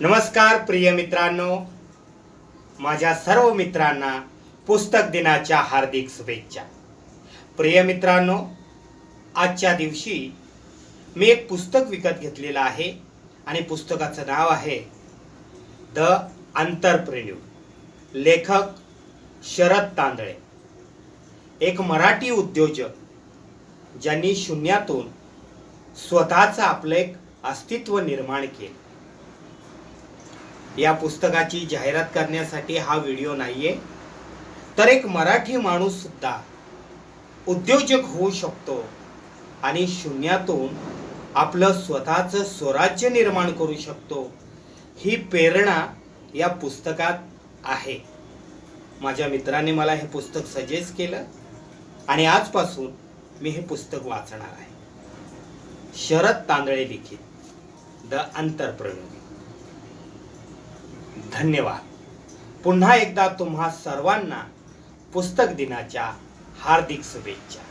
नमस्कार प्रिय मित्रांनो. माझ्या सर्व मित्रांना पुस्तक दिनाच्या हार्दिक शुभेच्छा. प्रिय मित्रांनो आजच्या दिवशी मी एक पुस्तक विकत घेतलेलं आहे आणि पुस्तकाचं नाव आहे द आंतरप्रेन्यू लेखक शरद तांदळे. एक मराठी उद्योजक ज्यांनी शून्यातून स्वतःचं आपलं एक अस्तित्व निर्माण केलं. या पुस्तकाची जाहिरात करण्यासाठी हा व्हिडिओ नाहीये. तर एक मराठी माणूस सुद्धा उद्योजक होऊ शकतो आणि शून्यातून आपलं स्वतःचं स्वराज्य निर्माण करू शकतो ही प्रेरणा या पुस्तकात आहे. माझ्या मित्राने मला हे पुस्तक सजेस्ट केलं आणि आजपासून मी हे पुस्तक वाचणार आहे. शरद तांदळे लिखित द अंतरप्रणवी धन्यवाद. पुन्हा एकदा तुम्हा सर्वांना पुस्तक दिनाच्या हार्दिक शुभेच्छा.